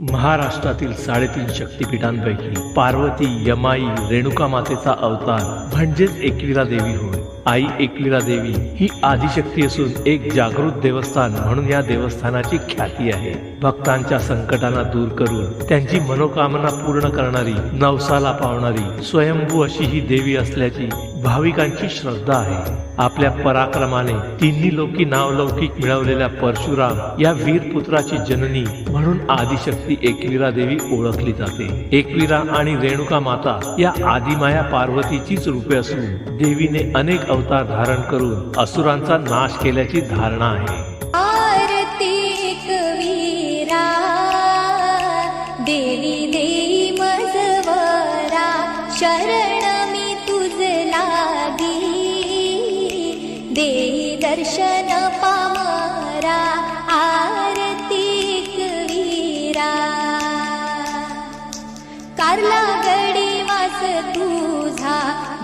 महाराष्ट्रातील साडेतीन शक्तिपीठांपैकी पार्वती यमाई रेणुका मातेचा अवतार म्हणजेच एकविरा देवी होय. आई एकविरा देवी ही आदिशक्ती असून एक जागृत देवस्थान म्हणून या देवस्थानाची ख्याती आहे. भक्तांच्या संकटांना दूर करून त्यांची मनोकामना पूर्ण करणारी नवसाला पावणारी स्वयंभू अशी ही देवी असल्याची भाविकांची श्रद्धा आहे. आपल्या पराक्रमाने तिन्ही लोकी नावलौकिक मिळवलेल्या परशुराम या वीर पुत्राची जननी म्हणून आदिशक्ती एकविरा देवी ओळखली जाते. एकविरा आणि रेणुका माता या आदिमाया पार्वतीचीच रूपे असून देवीने अनेक अवतार धारण करून असुरांचा नाश केल्याची धारणा आहे. आरती कवीरा देवी देई मजवरा शरण मी तुझ लागी. देई दर्शन पामरा